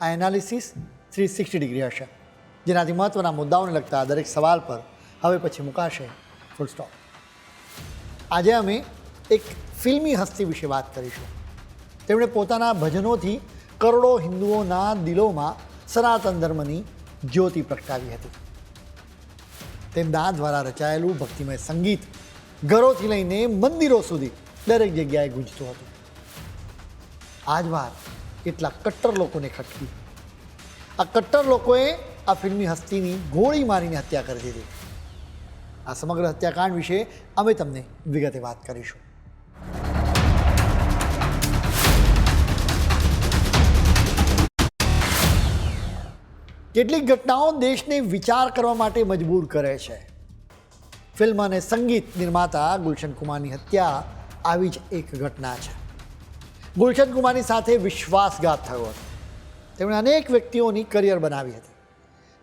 આ analysis three sixty degree હશે. જેનાથી મહત્ત્વના મુદ્દાઓને લગતા દરેક સવાલ પર હવે પછી મુકાશે. ફૂલ સ્ટોપ આજે અમે એક ફિલ્મી હસ્તી વિશે વાત કરીશું. તેમણે પોતાના ભજનોથી કરોડો હિન્દુઓના દિલોમાં સનાતન ધર્મની જ્યોતિ પ્રગટાવી હતી. તેમના દ્વારા રચાયેલું ભક્તિમય સંગીત ઘરોથી લઈને મંદિરો સુધી દરેક જગ્યાએ ગુંજતું હતું. આ જ વાત કેટલાક કટ્ટર લોકોને ખટકી. આ કટ્ટર લોકોએ આ ફિલ્મી હસ્તીની ગોળી મારીને હત્યા કરી દીધી. આ સમગ્ર હત્યાકાંડ વિશે અમે તમને વિગતે વાત કરીશું. કેટલીક ઘટનાઓ દેશને વિચાર કરવા માટે મજબૂર કરે છે. ફિલ્મ અને સંગીત નિર્માતા ગુલશન કુમારની હત્યા આવી જ એક ઘટના છે. ગુલશન કુમારની સાથે વિશ્વાસઘાત થયો હતો. તેમણે અનેક વ્યક્તિઓની કરિયર બનાવી હતી,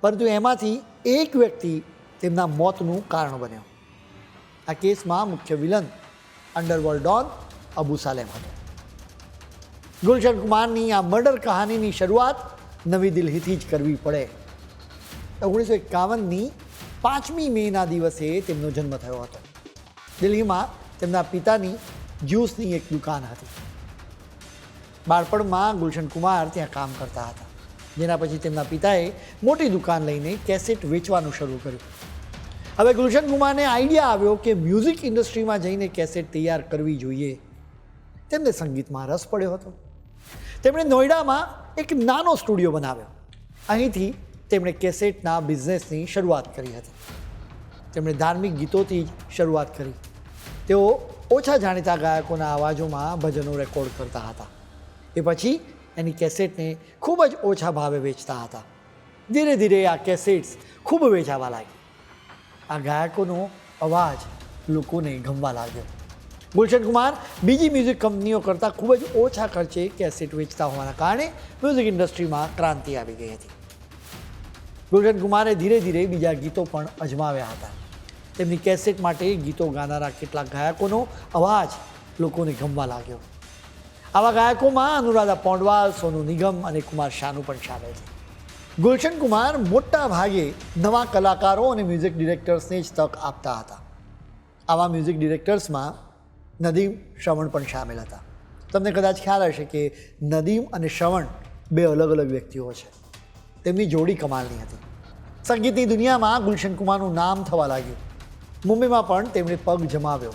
પરંતુ એમાંથી એક વ્યક્તિ તેમના મોતનું કારણ બન્યો. આ કેસમાં મુખ્ય villain underworld don Abu Salem હતો. ગુલશન કુમારની આ મર્ડર કહાનીની શરૂઆત નવી દિલ્હીથી જ કરવી પડે. ઓગણીસો એકાવનની પાંચમી મેના દિવસે તેમનો જન્મ થયો હતો. દિલ્હીમાં તેમના પિતાની જ્યુસની એક દુકાન હતી. બાળપણમાં ગુલશન કુમાર ત્યાં કામ કરતા હતા. જેના પછી તેમના પિતાએ મોટી દુકાન લઈને કેસેટ વેચવાનું શરૂ કર્યું. હવે ગુલશન કુમારને આઈડિયા આવ્યો કે મ્યુઝિક ઇન્ડસ્ટ્રીમાં જઈને કેસેટ તૈયાર કરવી જોઈએ. તેમને સંગીતમાં રસ પડ્યો હતો. તેમણે નોઈડામાં એક નાનો સ્ટુડિયો બનાવ્યો. અહીંથી તેમણે કેસેટના બિઝનેસની શરૂઆત કરી હતી. તેમણે ધાર્મિક ગીતોથી જ શરૂઆત કરી. તેઓ ઓછા જાણીતા ગાયકોના અવાજોમાં ભજનો રેકોર્ડ કરતા હતા. એ પછી એની કેસેટને ખૂબ જ ઓછા ભાવે વેચતા હતા. ધીરે ધીરે આ કેસેટ્સ ખૂબ વેચાવા લાગી આ ગાયકોનો અવાજ લોકોને ગમવા લાગ્યો. ગુલશન કુમાર બીજી મ્યુઝિક કંપનીઓ કરતાં ખૂબ જ ઓછા ખર્ચે કેસેટ વેચતા હોવાના કારણે મ્યુઝિક ઇન્ડસ્ટ્રીમાં ક્રાંતિ આવી ગઈ હતી. ગુલશન કુમારે ધીરે ધીરે બીજા ગીતો પણ અજમાવ્યા હતા. તેમની કેસેટ માટે ગીતો ગાનારા કેટલાક ગાયકોનો અવાજ લોકોને ગમવા લાગ્યો. આવા ગાયકોમાં અનુરાધા પોંડવાલ, સોનુ નિગમ અને કુમાર શાનુ પણ શામેલ છે. ગુલશન કુમાર મોટા ભાગે નવા કલાકારો અને મ્યુઝિક ડિરેક્ટર્સને જ તક આપતા હતા. આવા મ્યુઝિક ડિરેક્ટર્સમાં નદીમ, શ્રવણ પણ સામેલ હતા. તમને કદાચ ખ્યાલ હશે કે નદીમ અને શ્રવણ બે અલગ અલગ વ્યક્તિઓ છે. તેમની જોડી કમાલની હતી. સંગીતની દુનિયામાં ગુલશન કુમારનું નામ થવા લાગ્યું. મુંબઈમાં પણ તેમણે પગ જમાવ્યો.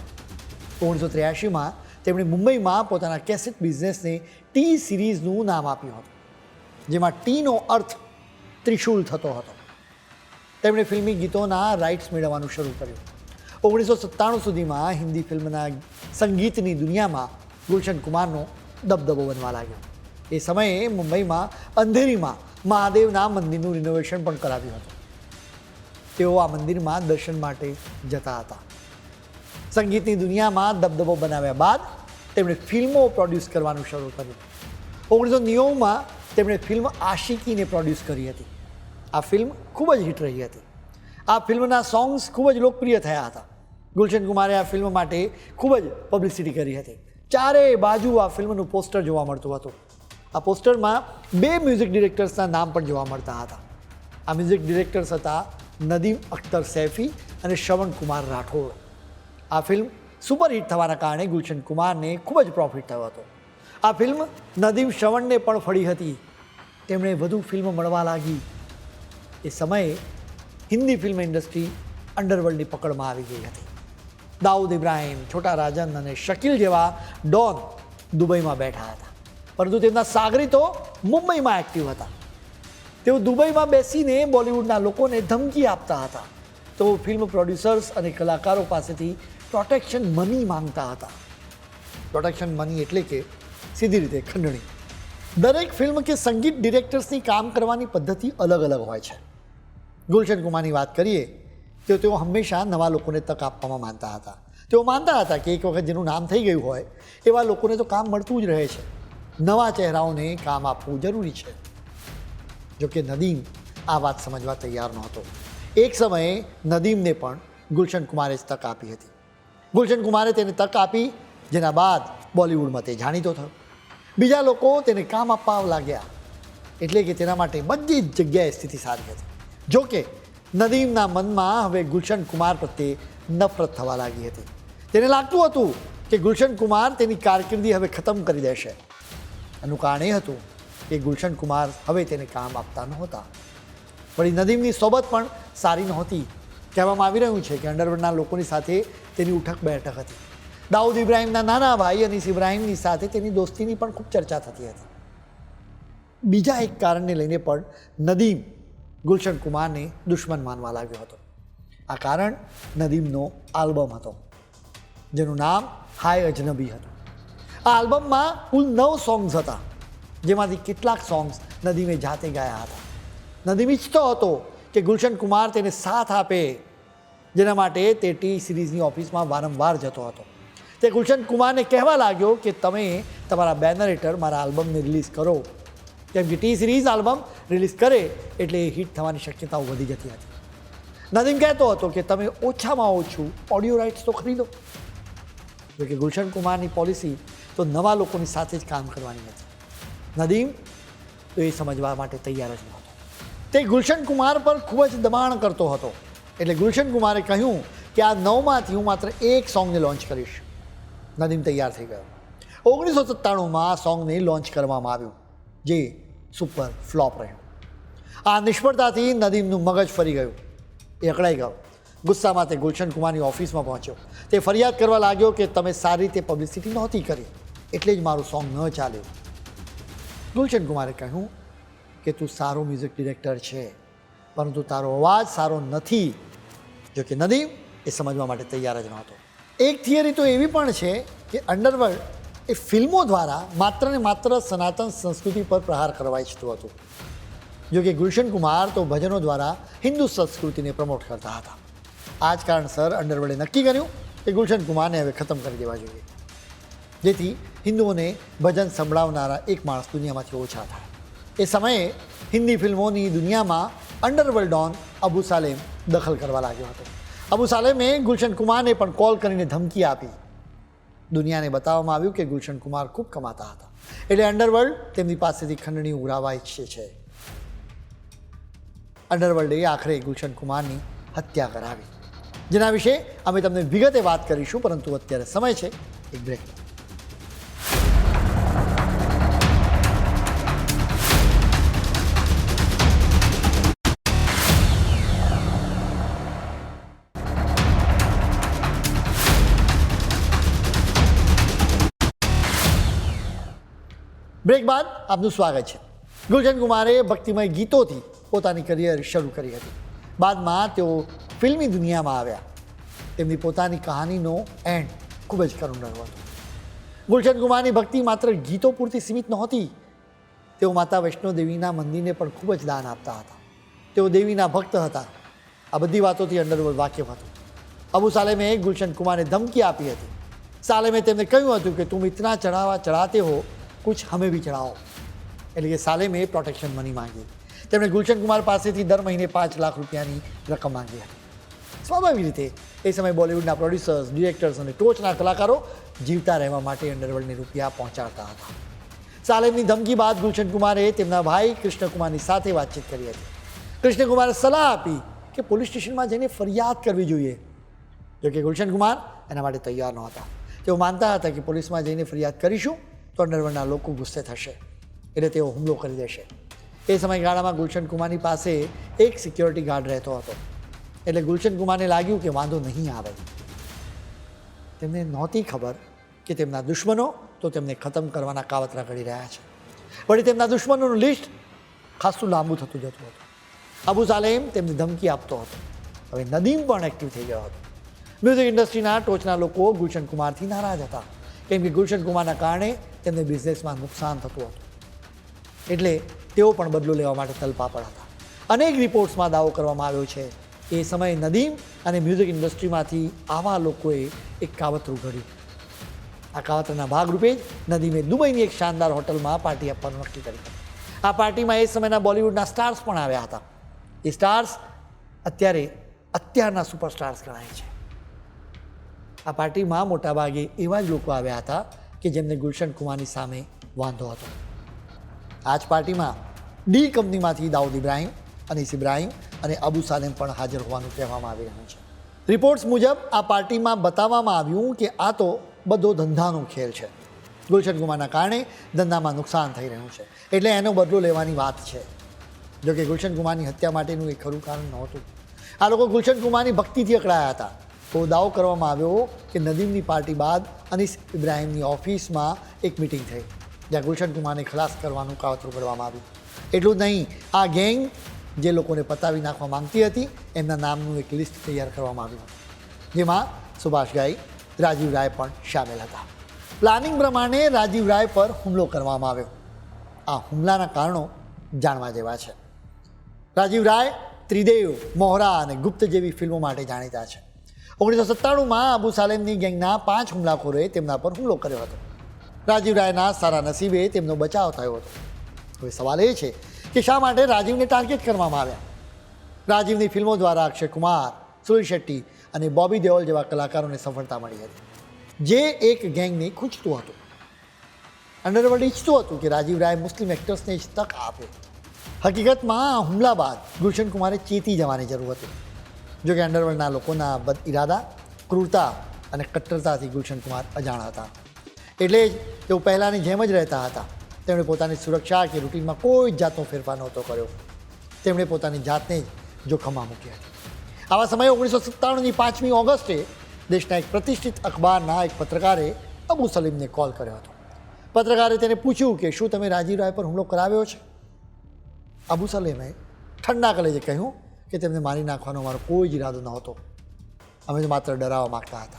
ઓગણીસો ત્ર્યાસીમાં તેમણે મુંબઈમાં પોતાના કેસેટ બિઝનેસને ટી સિરીઝનું નામ આપ્યું હતું, જેમાં ટીનો અર્થ ત્રિશુલ થતો હતો. તેમણે ફિલ્મી ગીતોના રાઇટ્સ મેળવવાનું શરૂ કર્યું. ઓગણીસો સત્તાણું સુધીમાં હિન્દી ફિલ્મના સંગીતની દુનિયામાં ગુલશન કુમારનો દબદબો બનવા લાગ્યો. એ સમયે મુંબઈમાં અંધેરીમાં મહાદેવના મંદિરનું રિનોવેશન પણ કરાવ્યું હતું. તેઓ આ મંદિરમાં દર્શન માટે જતા હતા. સંગીતની દુનિયામાં દબદબો બનાવ્યા બાદ તેમણે ફિલ્મો પ્રોડ્યુસ કરવાનું શરૂ કર્યું. ઓગણીસો નેવુંમાં તેમણે ફિલ્મ આશિકીને પ્રોડ્યુસ કરી હતી. આ ફિલ્મ ખૂબ જ હિટ રહી હતી. આ ફિલ્મના સોંગ્સ ખૂબ જ લોકપ્રિય થયા હતા. ગુલશન કુમારે આ ફિલ્મ માટે ખૂબ જ પબ્લિસિટી કરી હતી. ચારેય બાજુ આ ફિલ્મનું પોસ્ટર જોવા મળતું હતું. આ પોસ્ટરમાં બે મ્યુઝિક ડિરેક્ટર્સના નામ પણ જોવા મળતા હતા. આ મ્યુઝિક ડિરેક્ટર્સ હતા નદીમ અખ્તર સૈફી અને શ્રવણ કુમાર રાઠોડ. આ ફિલ્મ સુપરહિટ થવાના કારણે ગુલશન કુમારને ખૂબ જ પ્રોફિટ થયો હતો. આ ફિલ્મ નદીમ શ્રવણને પણ ફળી હતી. તેમણે વધુ ફિલ્મ મળવા લાગી. એ સમયે હિન્દી ફિલ્મ ઇન્ડસ્ટ્રી અંડરવર્લ્ડની પકડમાં આવી ગઈ હતી. દાઉદ ઇબ્રાહિમ, છોટા રાજન અને શકીલ જેવા ડોન દુબઈમાં બેઠા હતા. પરંતુ તેમના સાગરીતો મુંબઈમાં એક્ટિવ હતા. તેઓ દુબઈમાં બેસીને બોલિવૂડના લોકોને ધમકી આપતા હતા. તો ફિલ્મ પ્રોડ્યુસર્સ અને કલાકારો પાસેથી પ્રોટેક્શન મની માંગતા હતા. પ્રોટેક્શન મની એટલે કે સીધી રીતે ખંડણી. દરેક ફિલ્મ કે સંગીત ડિરેક્ટર્સની કામ કરવાની પદ્ધતિ અલગ અલગ હોય છે. ગુલશન કુમારની વાત કરીએ, તો તેઓ હંમેશા નવા લોકોને તક આપવામાં માનતા હતા. તેઓ માનતા હતા કે એક વખત જેનું નામ થઈ ગયું હોય, એવા લોકોને તો કામ મળતું જ રહે છે. નવા ચહેરાઓને કામ આપવું જરૂરી છે. જોકે નદીમ આ વાત સમજવા તૈયાર નહોતો. એક સમયે નદીમને પણ ગુલશન કુમારે જ તક આપી હતી. ગુલશન કુમારે તેને તક આપી, જેના બાદ બોલિવૂડમાં તે જાણીતો થયો. બીજા લોકો તેને કામ આપવા લાગ્યા, એટલે કે તેના માટે બધી જ જગ્યાએ સ્થિતિ સારી હતી. જોકે નદીમના મનમાં હવે ગુલશન કુમાર પ્રત્યે નફરત થવા લાગી હતી. તેને લાગતું હતું કે ગુલશન કુમાર તેની કારકિર્દી હવે ખતમ કરી દેશે. એનું કારણ એ હતું કે ગુલશન કુમાર હવે તેને કામ આપતા નહોતા. વળી નદીમની સોબત પણ સારી નહોતી. કહેવામાં આવી રહ્યું છે કે અંડરવર્લ્ડના લોકોની સાથે તેની ઉઠક બેઠક હતી. દાઉદ ઇબ્રાહિમના નાના ભાઈ અનીસ ઇબ્રાહિમની સાથે તેની દોસ્તીની પણ ખૂબ ચર્ચા થતી હતી. બીજા એક કારણને લઈને પણ નદીમ ગુલશન કુમારને દુશ્મન માનવા લાગ્યો હતો. આ કારણ નદીમનો આલ્બમ હતો, જેનું નામ હાય અજનબી હતું. આ આલ્બમમાં કુલ નવ સોંગ્સ હતા, જેમાંથી કેટલાક સોંગ્સ નદીમે જાતે ગાયા હતા. નદીમ ઈચ્છતો હતો કે ગુલશન કુમાર તેને સાથ આપે જેના માટે તે ટી સિરીઝની ઓફિસમાં વારંવાર જતો હતો. તે ગુલશન કુમારને કહેવા લાગ્યો કે તમે તમારા બેનર હેઠળ મારા આલ્બમને રિલીઝ કરો. કેમ કે ટી સિરીઝ આલ્બમ રિલીઝ કરે એટલે હિટ થવાની શક્યતાઓ વધી જતી હતી. નદીમ કહેતો હતો કે તમે ઓછામાં ઓછું ઓડિયો રાઇટ્સ તો ખરીદો. જોકે ગુલશન કુમારની પોલિસી તો નવા લોકોની સાથે જ કામ કરવાની હતી. નદીમ, તો એ સમજવા માટે તૈયાર જ નહોતો તે ગુલશન કુમાર પર ખૂબ જ દબાણ કરતો હતો. એટલે ગુલશન કુમારે કહ્યું કે આ નવમાંથી હું માત્ર એક સોંગને લોન્ચ કરીશ. નદીમ તૈયાર થઈ ગયો. ઓગણીસો સત્તાણુંમાં આ સોંગને લોન્ચ કરવામાં આવ્યું, જે સુપર ફ્લોપ રહ્યું. આ નિષ્ફળતાથી નદીમનું મગજ ફરી ગયું. એ અકળાઈ ગયો. ગુસ્સામાં તે ગુલશન કુમારની ઓફિસમાં પહોંચ્યો. તે ફરિયાદ કરવા લાગ્યો કે તમે સારી રીતે પબ્લિસિટી નહોતી કરી, એટલે જ મારું સોંગ ન ચાલ્યું. ગુલશન કુમારે કહ્યું કે તું સારો મ્યુઝિક ડિરેક્ટર છે, પરંતુ તારો અવાજ સારો નથી, જો કે નદીમ એ સમજવા માટે તૈયાર જ નહોતો. એક થિયરી તો એવી પણ છે કે અંડરવર્લ્ડ એ ફિલ્મો દ્વારા માત્ર ને માત્ર સનાતન સંસ્કૃતિ પર પ્રહાર કરવા ઈચ્છતું હતું. જો કે ગુલશન કુમાર તો ભજનો દ્વારા હિન્દુ સંસ્કૃતિને પ્રમોટ કરતા હતા. આ જ કારણસર અંડરવર્લ્ડે નક્કી કર્યું કે ગુલશન કુમારને હવે ખતમ કરી દેવા જોઈએ. જેથી હિન્દુઓને ભજન સંભળાવનારા એક માણસ દુનિયામાંથી ઓછા થાય. એ સમયે હિન્દી ફિલ્મોની દુનિયામાં અંડરવર્લ્ડ ડોન અબુ સાલેમ દખલ કરવા લાગ્યો હતો. અબુ સાલેમે ગુલશન કુમારને પણ કોલ કરીને ધમકી આપી. દુનિયાને બતાવવામાં આવ્યું કે ગુલશન કુમાર ખૂબ કમાતા હતા. એટલે અંડરવર્લ્ડ તેમની પાસેથી ખંડણી ઉઘરાવવા ઈચ્છે છે. અંડરવર્લ્ડે આખરે ગુલશન કુમારની હત્યા કરાવી. જેના વિશે અમે તમને વિગતે વાત કરીશું, પરંતુ અત્યારે સમય છે. એક બ્રેક બ્રેક બાદ આપનું સ્વાગત છે. ગુલશન કુમારે ભક્તિમય ગીતોથી પોતાની કરિયર શરૂ કરી હતી. બાદમાં તેઓ ફિલ્મી દુનિયામાં આવ્યા. તેમની પોતાની કહાનીનો એન્ડ ખૂબ જ કરુણ રહ્યો હતો. ગુલશન કુમારની ભક્તિ માત્ર ગીતો પૂરતી સીમિત નહોતી. તેઓ માતા વૈષ્ણો દેવીના મંદિરને પણ ખૂબ જ દાન આપતા હતા. તેઓ દેવીના ભક્ત હતા. આ બધી વાતોથી અંડરવર્લ્ડ વાકેફ હતું. અબુ સાલેમે ગુલશન કુમારને ધમકી આપી હતી. સાલેમે તેમને કહ્યું હતું કે, તું ઇતના ચઢાવા ચઢાતે હો કુછ હમે ભી ચઢાઓ એટલે કે સાલેમે પ્રોટેક્શન મની માંગી. તેમણે ગુલશન કુમાર પાસેથી દર મહિને પાંચ લાખ રૂપિયાની રકમ માંગી હતી. સ્વાભાવિક રીતે એ સમયે બોલિવૂડના પ્રોડ્યુસર્સ ડિરેક્ટર્સ અને ટોચના કલાકારો જીવતા રહેવા માટે અંડરવર્લ્ડને રૂપિયા પહોંચાડતા હતા. સાલેમની ધમકી બાદ ગુલશન કુમારે તેમના ભાઈ કૃષ્ણકુમારની સાથે વાતચીત કરી હતી. કૃષ્ણકુમારે સલાહ આપી કે પોલીસ સ્ટેશનમાં જઈને ફરિયાદ કરવી જોઈએ. જોકે ગુલશન કુમાર એના માટે તૈયાર નહોતા. તેઓ માનતા હતા કે પોલીસમાં જઈને ફરિયાદ કરીશું તો લોકો ગુસ્સે થશે એટલે તેઓ હુમલો કરી દેશે. એ સમયગાળામાં ગુલશન કુમારની પાસે એક સિક્યોરિટી ગાર્ડ રહેતો હતો. એટલે ગુલશન કુમારને લાગ્યું કે વાંધો નહીં આવે. તેમને નહોતી ખબર કે તેમના દુશ્મનો તો તેમને ખતમ કરવાના કાવતરા કરી રહ્યા છે. વળી તેમના દુશ્મનોનું લિસ્ટ ખાસું લાંબુ થતું જતું હતું. અબુ સાલેમ તેમને ધમકી આપતો હતો. હવે નદીમ પણ એક્ટિવ થઈ ગયો હતો. મ્યુઝિક ઇન્ડસ્ટ્રીના ટોચના લોકો ગુલશન કુમારથી નારાજ હતા. કેમ કે ગુલશન કુમારના કારણે તેમને બિઝનેસમાં નુકસાન થતું હતું. એટલે તેઓ પણ બદલો લેવા માટે તલપાપડ હતા. અનેક રિપોર્ટ્સમાં દાવો કરવામાં આવ્યો છે એ સમયે નદીમ અને મ્યુઝિક ઇન્ડસ્ટ્રીમાંથી આવા લોકોએ એક કાવતરું ઘડ્યું આ કાવતરના ભાગરૂપે જ નદીમે દુબઈની એક શાનદાર હોટલમાં પાર્ટી આપવાનું નક્કી કર્યું. આ પાર્ટીમાં એ સમયના બોલિવૂડના સ્ટાર્સ પણ આવ્યા હતા. એ સ્ટાર્સ અત્યારે અત્યારના સુપરસ્ટાર્સ ગણાય છે. આ પાર્ટીમાં મોટાભાગે એવા જ લોકો આવ્યા હતા કે જેમને ગુલશન કુમારની સામે વાંધો હતો. આ જ પાર્ટીમાં ડી કંપનીમાંથી દાઉદ ઇબ્રાહીમ અનીસ ઇબ્રાહિમ અને અબુ સાલેમ પણ હાજર હોવાનું કહેવામાં આવી રહ્યું છે. રિપોર્ટ્સ મુજબ આ પાર્ટીમાં બતાવવામાં આવ્યું કે આ તો બધો ધંધાનો ખેલ છે. ગુલશન કુમારના કારણે ધંધામાં નુકસાન થઈ રહ્યું છે. એટલે એનો બદલો લેવાની વાત છે. જો કે ગુલશન કુમારની હત્યા માટેનું એ ખરું કારણ નહોતું. આ લોકો ગુલશન કુમારની ભક્તિથી અકળાયા હતા. તો દાવો કરવામાં આવ્યો કે નદીમની પાર્ટી બાદ અનીસ ઇબ્રાહિમની ઓફિસમાં એક મિટિંગ થઈ, જ્યાં ગુલશન કુમારને ખલાસ કરવાનું કાવતરું કરવામાં આવ્યું. એટલું જ નહીં, આ ગેંગ જે લોકોને પતાવી નાખવા માંગતી હતી, એમના નામનું એક લિસ્ટ તૈયાર કરવામાં આવ્યું જેમાં સુભાષ ગાઈ, રાજીવ રાય પણ સામેલ હતા. પ્લાનિંગ પ્રમાણે રાજીવ રાય પર હુમલો કરવામાં આવ્યો. આ હુમલાના કારણો જાણવા જેવા છે. રાજીવ રાય ત્રિદેવ, મોહરા અને ગુપ્ત જેવી ફિલ્મો માટે જાણીતા છે. ઓગણીસો સત્તાણુંમાં અબુ સાલેમની ગેંગના પાંચ હુમલાખોરોએ તેમના પર હુમલો કર્યો હતો. રાજીવ રાયના સારા નસીબે તેમનો બચાવ થયો હતો. હવે સવાલ એ છે કે શા માટે રાજીવને ટાર્ગેટ કરવામાં આવ્યા? રાજીવની ફિલ્મો દ્વારા અક્ષય કુમાર, સુનિલ શેટ્ટી અને બોબી દેઓલ જેવા કલાકારોને સફળતા મળી હતી. જે એક ગેંગને ખૂંચતું હતું. અંડરવર્લ્ડ ઈચ્છતું હતું કે રાજીવ રાય મુસ્લિમ એક્ટર્સને જ તક આપે. હકીકતમાં હુમલા બાદ ગુલશન કુમારે ચેતી જવાની જરૂર હતી. જો કે અંડરવર્લ્ડના લોકોના બદ ઇરાદા ક્રૂરતા અને કટ્ટરતાથી ગુલશન કુમાર અજાણ હતા. એટલે જ તેઓ પહેલાંની જેમ જ રહેતા હતા. તેમણે પોતાની સુરક્ષા કે રૂટીનમાં કોઈ જાતનો ફેરફાર નહોતો કર્યો. તેમણે પોતાની જાતને જ જોખમમાં મૂકી હતી આવા સમયે ઓગણીસો સત્તાણુંની પાંચમી ઓગસ્ટે દેશના એક પ્રતિષ્ઠિત અખબારના એક પત્રકારે અબુ સલીમને કોલ કર્યો હતો. પત્રકારે તેને પૂછ્યું કે શું તમે રાજીવ રાય પર હુમલો કરાવ્યો છે? અબુ સલીમે ઠંડા કલેજે કહ્યું કે તેમને મારી નાખવાનો મારો કોઈ જ ઈરાદો નહોતો. અમે તો માત્ર ડરાવવા માગતા હતા.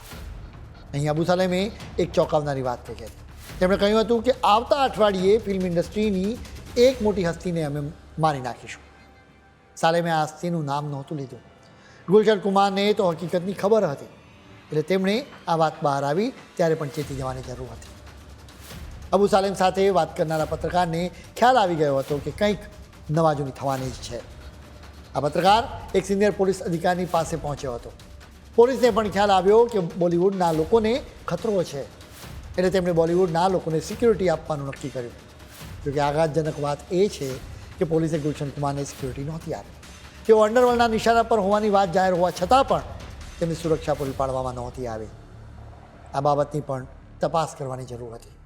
અહીં અબુ સાલેમે એક ચોંકાવનારી વાત કહી હતી. તેમણે કહ્યું હતું કે આવતા અઠવાડિયે ફિલ્મ ઇન્ડસ્ટ્રીની એક મોટી હસ્તીને અમે મારી નાખીશું. સાલેમે આ હસ્તીનું નામ નહોતું લીધું. ગુલશન કુમારને તો હકીકતની ખબર હતી. એટલે તેમણે આ વાત બહાર આવી, ત્યારે પણ ચેતી જવાની જરૂર હતી. અબુ સાલેમ સાથે વાત કરનારા પત્રકારને ખ્યાલ આવી ગયો હતો કે કંઈક નવાજૂની થવાની જ છે. આ પત્રકાર એક સિનિયર પોલીસ અધિકારી પાસે પહોંચ્યો હતો. પોલીસને પણ ખ્યાલ આવ્યો કે બોલિવૂડના લોકોને ખતરો છે એટલે તેમણે બોલિવૂડના લોકોને સિક્યુરિટી આપવાનું નક્કી કર્યું. જોકે આઘાતજનક વાત એ છે કે પોલીસે ગુલશન સિક્યુરિટી નહોતી આપી. તેઓ અંડરવર્લ્ડના નિશાના પર હોવાની વાત જાહેર હોવા છતાં પણ તેમની સુરક્ષા પૂરી પાડવામાં નહોતી આવી. આ બાબતની પણ તપાસ કરવાની જરૂર હતી.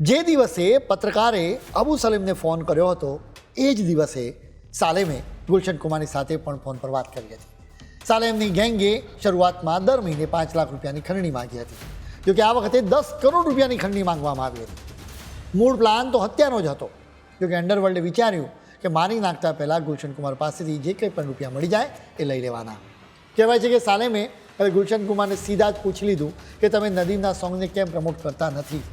જે દિવસે પત્રકારે અબુ સલીમને ફોન કર્યો હતો, એ જ દિવસે સાલેમે ગુલશન કુમારની સાથે પણ ફોન પર વાત કરી હતી. સાલેમની ગેંગે શરૂઆતમાં દર મહિને પાંચ લાખ રૂપિયાની ખંડણી માંગી હતી. જોકે આ વખતે દસ કરોડ રૂપિયાની ખંડણી માંગવામાં આવી હતી. મૂળ પ્લાન તો હત્યાનો જ હતો. જોકે અંડરવર્લ્ડે વિચાર્યું કે મારી નાખતા પહેલાં ગુલશન કુમાર પાસેથી જે કંઈ પણ રૂપિયા મળી જાય એ લઈ લેવાના. કહેવાય છે કે સાલેમે હવે ગુલશન કુમારને સીધા જ પૂછી લીધું કે તમે નદીમના સોંગને કેમ પ્રમોટ કરતા નથી?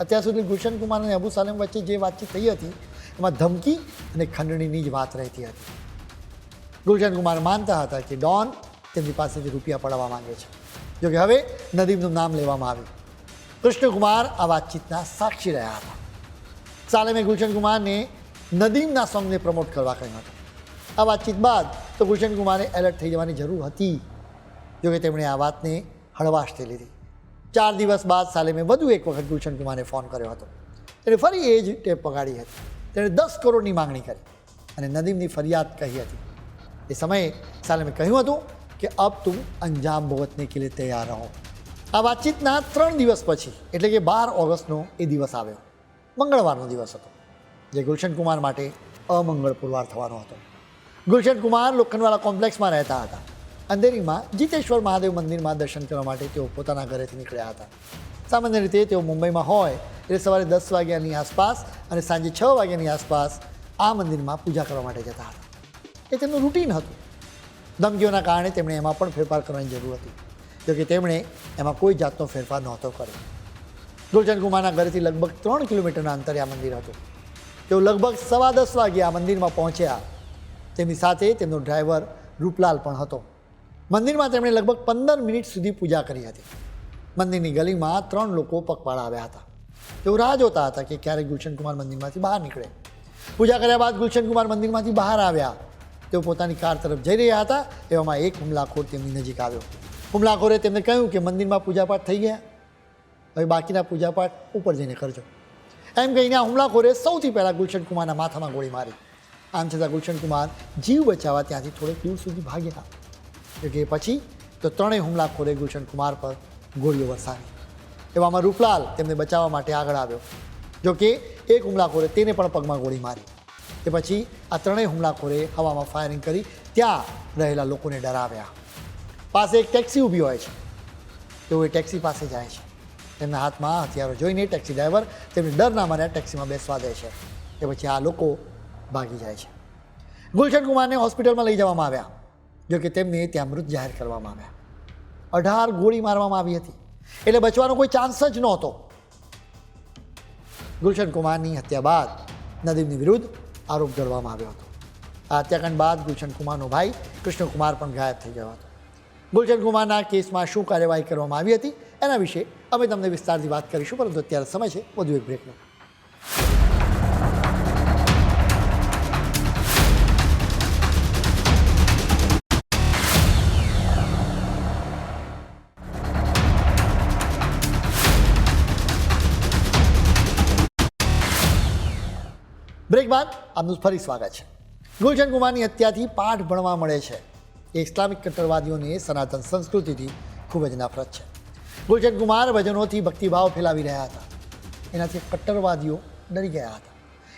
અત્યાર સુધી ગુલશન કુમાર અને અબુ સાલેમ વચ્ચે જે વાતચીત થઈ હતી એમાં ધમકી અને ખંડણીની જ વાત રહેતી હતી. ગુલશન કુમાર માનતા હતા કે ડોન તેમની પાસેથી રૂપિયા પડાવવા માંગે છે. જોકે હવે નદીમનું નામ લેવામાં આવ્યું. કૃષ્ણકુમાર આ વાતચીતના સાક્ષી રહ્યા હતા. સાલેમે ગુલશન કુમારને નદીમના સોંગને પ્રમોટ કરવા કહ્યું હતું. આ વાતચીત બાદ તો ગુલશન કુમારે એલર્ટ થઈ જવાની જરૂર હતી. જોકે તેમણે આ વાતને હળવાશથી લીધી. ચાર દિવસ બાદ સાલેમે વધુ એક વખત ગુલશન કુમારને ફોન કર્યો હતો. એને ફરી એ જ ટેપ પગાડી હતી. તેણે દસ કરોડની માંગણી કરી અને નદીમની ફરિયાદ કહી હતી. એ સમયે સાલેમે કહ્યું હતું કે, અબ તું અંજામ ભુગતને કે તૈયાર રહો. આ વાતચીતના ત્રણ દિવસ પછી, એટલે કે બાર ઓગસ્ટનો એ દિવસ આવ્યો. મંગળવારનો દિવસ હતો, જે ગુલશન કુમાર માટે અમંગળ પુરવાર થવાનો હતો. ગુલશન કુમાર લોખંડવાલા કોમ્પ્લેક્સમાં રહેતા હતા. અંધેરીમાં જીતેશ્વર મહાદેવ મંદિરમાં દર્શન કરવા માટે તેઓ પોતાના ઘરેથી નીકળ્યા હતા. સામાન્ય રીતે તેઓ મુંબઈમાં હોય એટલે સવારે દસ વાગ્યાની આસપાસ અને સાંજે છ વાગ્યાની આસપાસ આ મંદિરમાં પૂજા કરવા માટે જતા હતા. એ તેમનું રૂટીન હતું. ધમકીઓના કારણે તેમણે એમાં પણ ફેરફાર કરવાની જરૂર હતી, જોકે તેમણે એમાં કોઈ જાતનો ફેરફાર નહોતો કર્યો. કુમારના ઘરેથી લગભગ ત્રણ કિલોમીટરના અંતરે આ મંદિર હતું. તેઓ લગભગ સવા દસ વાગે આ મંદિરમાં પહોંચ્યા. તેમની સાથે તેમનો ડ્રાઈવર રૂપલાલ પણ હતો. મંદિરમાં તેમણે લગભગ પંદર મિનિટ સુધી પૂજા કરી હતી. મંદિરની ગલીમાં ત્રણ લોકો પગપાળા આવ્યા હતા. તેઓ રાહ જોતા હતા કે ક્યારે ગુલશનકુમાર મંદિરમાંથી બહાર નીકળે. પૂજા કર્યા બાદ ગુલશનકુમાર મંદિરમાંથી બહાર આવ્યા. તેઓ પોતાની કાર તરફ જઈ રહ્યા હતા એવામાં એક હુમલાખોર તેમની નજીક આવ્યો. હુમલાખોરે તેમને કહ્યું કે મંદિરમાં પૂજાપાઠ થઈ ગયા. હવે બાકીના પૂજાપાઠ ઉપર જઈને કરજો. એમ કહીને આ હુમલાખોરે સૌથી પહેલાં ગુલશનકુમારના માથામાં ગોળી મારી. આમ છતાં ગુલશનકુમાર જીવ બચાવવા ત્યાંથી થોડેક દૂર સુધી ભાગ્યા. કે પછી તો ત્રણેય હુમલાખોરે ગુલશનકુમાર પર ગોળીઓ વરસાવી. એવામાં રૂપલાલ તેમને બચાવવા માટે આગળ આવ્યો. જોકે એક હુમલાખોરે તેને પણ પગમાં ગોળી મારી. તે પછી આ ત્રણેય હુમલાખોરે હવામાં ફાયરિંગ કરી ત્યાં રહેલા લોકોને ડરાવ્યા. પાસે એક ટેક્સી ઊભી હોય છે. તેઓ એ ટેક્સી પાસે જાય છે. તેમના હાથમાં હથિયારો જોઈને ટેક્સી ડ્રાઈવર તેમને ડર ના માર્યા ટેક્સીમાં બેસવા દે છે. તે પછી આ લોકો ભાગી જાય છે. ગુલશન કુમારને હોસ્પિટલમાં લઈ જવામાં આવ્યા. જોકે તેમને ત્યાં મૃત જાહેર કરવામાં આવ્યા. અઢાર ગોળી મારવામાં આવી હતી. એટલે બચવાનો કોઈ ચાન્સ જ નહોતો. ગુલશન કુમારની હત્યા બાદ નદીમની વિરુદ્ધ આરોપ ધરવામાં આવ્યો હતો. આ હત્યાકાંડ બાદ ગુલશન કુમારનો ભાઈ કૃષ્ણકુમાર પણ ગાયબ થઈ ગયો હતો. ગુલશન કુમારના કેસમાં શું કાર્યવાહી કરવામાં આવી હતી એના વિશે અમે તમને વિસ્તારથી વાત કરીશું, પરંતુ અત્યારે સમય છે, વધુ એક બ્રેકનો બાદ આપનું ફરી સ્વાગત છે. ગુલશન કુમારની હત્યાથી પાઠ ભણવા મળે છે. એ ઇસ્લામિક કટ્ટરવાદીઓને સનાતન સંસ્કૃતિથી ખૂબ જ નફરત છે. ગુલશન કુમાર ભજનોથી ભક્તિભાવ ફેલાવી રહ્યા હતા. એનાથી કટ્ટરવાદીઓ ડરી ગયા હતા.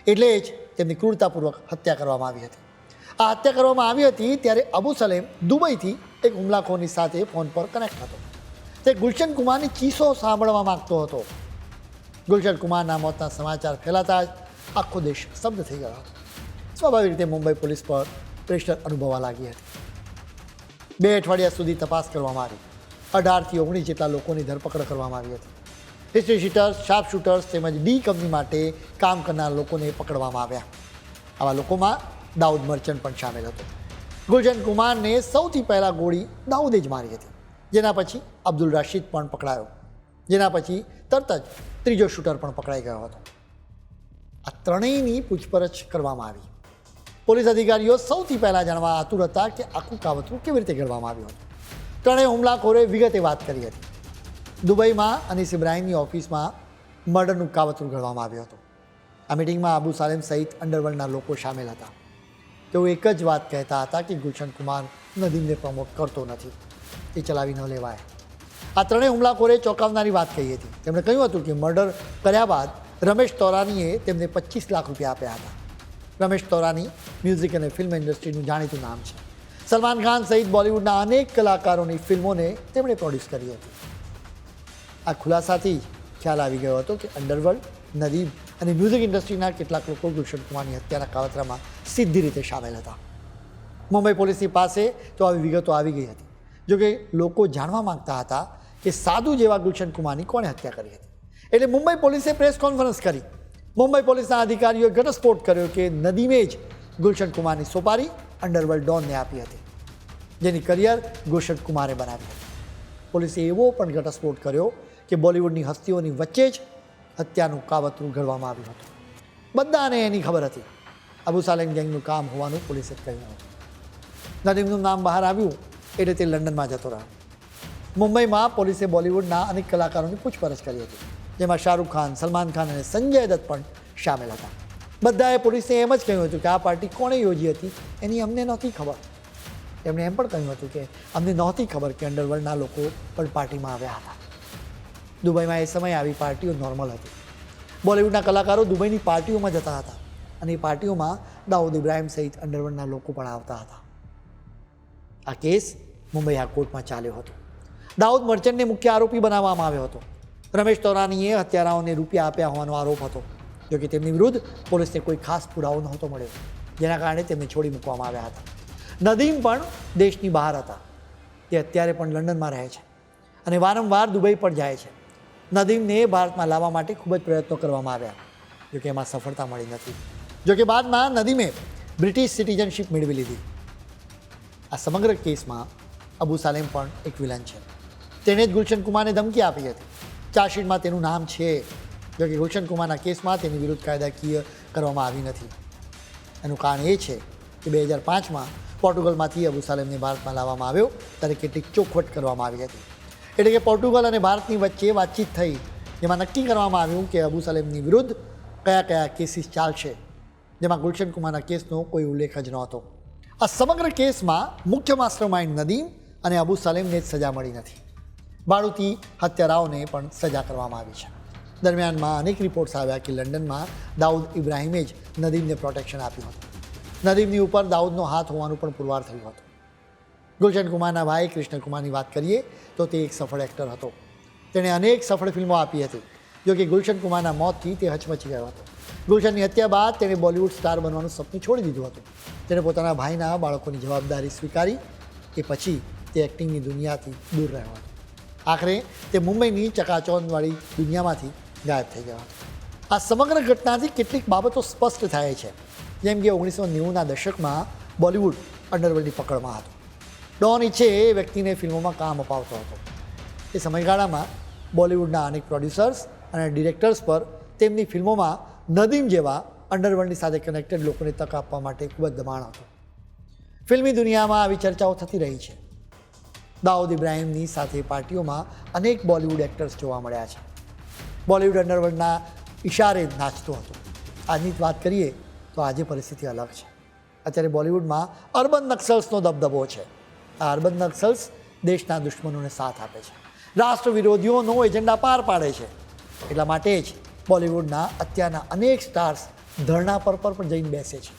એટલે જ તેમની ક્રૂરતાપૂર્વક હત્યા કરવામાં આવી હતી. આ હત્યા કરવામાં આવી હતી ત્યારે અબુ સલેમ દુબઈથી એક હુમલાખોરની સાથે ફોન પર કનેક્ટ હતો. તે ગુલશન કુમારની ચીસો સાંભળવા માગતો હતો. ગુલશન કુમારના મોતના સમાચાર ફેલાતા જ આખો દેશ સ્તબ્ધ થઈ ગયો હતો. સ્વાભાવિક રીતે મુંબઈ પોલીસ પર પ્રેશર અનુભવવા લાગી હતી. બે અઠવાડિયા સુધી તપાસ કરવામાં આવી. અઢારથી ઓગણીસ જેટલા લોકોની ધરપકડ કરવામાં આવી હતી. હિસ્ટ્રી શીટર્સ શાર્પ શૂટર્સ તેમજ ડી કંપની માટે કામ કરનાર લોકોને પકડવામાં આવ્યા. આવા લોકોમાં દાઉદ મર્ચન્ટ પણ સામેલ હતો. ગુલજન કુમારને સૌથી પહેલાં ગોળી દાઉદે જ મારી હતી. જેના પછી અબ્દુલ રાશિદ પણ પકડાયો. જેના પછી તરત જ ત્રીજો શૂટર પણ પકડાઈ ગયો હતો. આ ત્રણેયની પૂછપરછ કરવામાં આવી. પોલીસ અધિકારીઓ સૌથી પહેલાં જાણવા આતુર હતા કે આખું કાવતરું કેવી રીતે કરવામાં આવ્યું હતું. ત્રણેય હુમલાખોરે વિગતે વાત કરી હતી. દુબઈમાં અનીસ ઇબ્રાહીમની ઓફિસમાં મર્ડરનું કાવતરું ઘડવામાં આવ્યું હતું. આ મિટિંગમાં આબુ સાલેમ સહિત અંડરવર્લ્ડના લોકો સામેલ હતા. તેઓ એક જ વાત કહેતા હતા કે ગુલશન કુમાર નદીમને પ્રમોટ કરતો નથી. એ ચલાવી ન લેવાય. આ ત્રણેય હુમલાખોરે ચોંકાવનારી વાત કહી હતી. તેમણે કહ્યું હતું કે મર્ડર કર્યા બાદ રમેશ તોરાનીએ તેમને પચીસ લાખ રૂપિયા આપ્યા હતા. રમેશ તોરાની મ્યુઝિક અને ફિલ્મ ઇન્ડસ્ટ્રીનું જાણીતું નામ છે. સલમાન ખાન સહિત બોલિવૂડના અનેક કલાકારોની ફિલ્મોને તેમણે પ્રોડ્યુસ કરી હતી. આ ખુલાસાથી ખ્યાલ આવી ગયો હતો કે અંડરવર્લ્ડ નદીમ અને મ્યુઝિક ઇન્ડસ્ટ્રીના કેટલાક લોકો ગુલશન કુમારની હત્યાના કાવતરામાં સીધી રીતે સામેલ હતા. મુંબઈ પોલીસની પાસે તો આવી વિગતો આવી ગઈ હતી. જોકે લોકો જાણવા માંગતા હતા કે સાધુ જેવા ગુલશન કુમારની કોણે હત્યા કરી હતી. એટલે મુંબઈ પોલીસે પ્રેસ કોન્ફરન્સ કરી. મુંબઈ પોલીસના અધિકારીઓએ ઘટસ્ફોટ કર્યો કે નદીમે જ ગુલશન કુમારની સોપારી અંડરવર્લ્ડ ડોનને આપી હતી. જેની કરિયર ગુલશન કુમારે બનાવી હતી. પોલીસે એવો પણ ઘટસ્ફોટ કર્યો કે બોલિવૂડની હસ્તીઓની વચ્ચે જ હત્યાનું કાવતરું ઘડવામાં આવ્યું હતું. બધાને એની ખબર હતી. અબુ સાલેમ ગેંગનું કામ હોવાનું પોલીસે કહ્યું હતું. નદીમનું નામ બહાર આવ્યું એટલે તે લંડનમાં જતો રહ્યો. મુંબઈમાં પોલીસે બોલિવૂડના અનેક કલાકારોની પૂછપરછ કરી હતી. જેમાં શાહરૂખ ખાન, સલમાન ખાન અને સંજય દત્ત પણ સામેલ હતા. બધાએ પોલીસે એમ જ કહ્યું હતું કે આ પાર્ટી કોણે યોજી હતી? એની અમને નહોતી ખબર. એમણે એમ પણ કહ્યું હતું કે અમને નહોતી ખબર કે અંડરવર્લ્ડના લોકો પણ પાર્ટીમાં આવ્યા હતા. દુબઈમાં એ સમયે આવી પાર્ટીઓ નોર્મલ હતી. બોલિવૂડના કલાકારો દુબઈની પાર્ટીઓમાં જતા હતા અને એ પાર્ટીઓમાં દાઉદ ઇબ્રાહિમ સહિત અંડરવર્લ્ડના લોકો પણ આવતા હતા. આ કેસ મુંબઈ હાઈકોર્ટમાં ચાલ્યો હતો. દાઉદ મર્ચન્ટને મુખ્ય આરોપી બનાવવામાં આવ્યો હતો. રમેશ તોરાનીએ હત્યારાઓને રૂપિયા આપ્યા હોવાનો આરોપ હતો. જોકે તેમની વિરુદ્ધ પોલીસને કોઈ ખાસ પુરાવો નહોતો મળ્યો, જેના કારણે તેમને છોડી મૂકવામાં આવ્યા હતા. નદીમ પણ દેશની બહાર હતા. તે અત્યારે પણ લંડનમાં રહે છે અને વારંવાર દુબઈ પણ જાય છે. નદીમને ભારતમાં લાવવા માટે ખૂબ જ પ્રયત્નો કરવામાં આવ્યા જોકે એમાં સફળતા મળી નથી. જોકે બાદમાં નદીમે બ્રિટિશ સિટીઝનશીપ મેળવી લીધી. આ સમગ્ર કેસમાં અબુ સાલેમ પણ એક વિલન છે. તેણે જ ગુલશન કુમારને ધમકી આપી હતી. ચાર્જશીટમાં તેનું નામ છે, જો કે ગુલશન કુમારના કેસમાં તેની વિરુદ્ધ કાયદાકીય કરવામાં આવી નથી. એનું કારણ એ છે કે બે હજાર પાંચમાં પોર્ટુગલમાંથી અબુ સાલેમને ભારતમાં લાવવામાં આવ્યો, ત્યારે કેટલીક ચોખવટ કરવામાં આવી હતી. એટલે કે પોર્ટુગલ અને ભારતની વચ્ચે વાતચીત થઈ, જેમાં નક્કી કરવામાં આવ્યું કે અબુ સાલેમની વિરુદ્ધ કયા કયા કેસીસ ચાલશે, જેમાં ગુલશન કુમારના કેસનો કોઈ ઉલ્લેખ જ નહોતો. આ સમગ્ર કેસમાં મુખ્ય માસ્ટર માઇન્ડ નદીમ અને અબુ સલેમને જ સજા મળી નથી. બાળુતી હત્યારાઓને પણ સજા કરવામાં આવી છે. દરમિયાનમાં અનેક રિપોર્ટ્સ આવ્યા કે લંડનમાં દાઉદ ઇબ્રાહિમે જ નદીમને પ્રોટેક્શન આપ્યું હતું. નદીમની ઉપર દાઉદનો હાથ હોવાનું પણ પુરવાર થયું હતું. ગુલશન કુમારના ભાઈ કૃષ્ણ કુમારની વાત કરીએ તો તે એક સફળ એક્ટર હતો. તેણે અનેક સફળ ફિલ્મો આપી હતી, જો કે ગુલશન કુમારના મોતથી તે હચમચી ગયો હતો. ગુલશનની હત્યા બાદ તેણે બોલિવૂડ સ્ટાર બનવાનું સપનું છોડી દીધું હતું. તેણે પોતાના ભાઈના બાળકોની જવાબદારી સ્વીકારી એ પછી તે એક્ટિંગની દુનિયાથી દૂર રહ્યો હતો. આખરે તે મુંબઈની ચકાચોનવાળી દુનિયામાંથી ગાયબ થઈ ગયા. આ સમગ્ર ઘટનાથી કેટલીક બાબતો સ્પષ્ટ થાય છે. જેમ કે ઓગણીસો નેવુંના દશકમાં બોલિવૂડ અંડરવર્લ્ડની પકડમાં હતું. ડોન ઈચ્છે એ વ્યક્તિને ફિલ્મોમાં કામ અપાવતો હતો. એ સમયગાળામાં બોલિવૂડના અનેક પ્રોડ્યુસર્સ અને ડિરેક્ટર્સ પર તેમની ફિલ્મોમાં નદીમ જેવા અંડરવર્લ્ડની સાથે કનેક્ટેડ લોકોને તક આપવા માટે ખૂબ જ દબાણ હતું. ફિલ્મી દુનિયામાં આવી ચર્ચાઓ થતી રહી છે. દાઉદ ઇબ્રાહિમની સાથે પાર્ટીઓમાં અનેક બોલિવૂડ એક્ટર્સ જોવા મળ્યા છે. બોલિવૂડ અંડરવર્લ્ડના ઇશારે નાચતો હતો. આજની વાત કરીએ તો આજે પરિસ્થિતિ અલગ છે. અત્યારે બોલિવૂડમાં અર્બન નક્સલ્સનો દબદબો છે. આ અર્બન નક્સલ્સ દેશના દુશ્મનોને સાથ આપે છે. રાષ્ટ્ર વિરોધીઓનો એજન્ડા પાર પાડે છે. એટલા માટે જ બોલિવૂડના અત્યારના અનેક સ્ટાર્સ ધરણા પર પર પણ જઈને બેસે છે.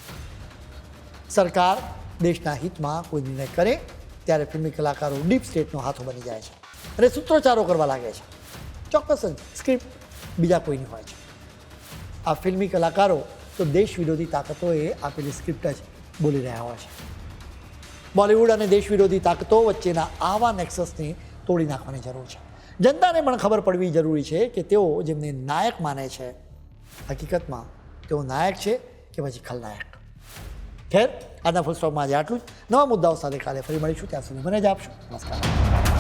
સરકાર દેશના હિતમાં કોઈ નિર્ણય કરે ત્યારે ફિલ્મી કલાકારો ડીપ સ્ટેટનો હાથો બની જાય છે અને સૂત્રોચ્ચારો કરવા લાગે છે. ચોક્કસ જ સ્ક્રિપ્ટ બીજા કોઈની હોય છે. આ ફિલ્મી કલાકારો તો દેશ વિરોધી તાકાતોએ આપેલી સ્ક્રિપ્ટ જ બોલી રહ્યા હોય છે. બોલિવૂડ અને દેશ વિરોધી તાકતો વચ્ચેના આવા નેક્સસને તોડી નાખવાની જરૂર છે. જનતાને પણ ખબર પડવી જરૂરી છે કે તેઓ જેમને નાયક માને છે, હકીકતમાં તેઓ નાયક છે કે પછી ખલનાયક? ખેર? આજના ફૂલ સ્ટોપમાં આજે આટલું જ નવા મુદ્દાઓ સાથે કાલે ફરી મળીશું ત્યાં સુધી મને જ આપશો નમસ્કાર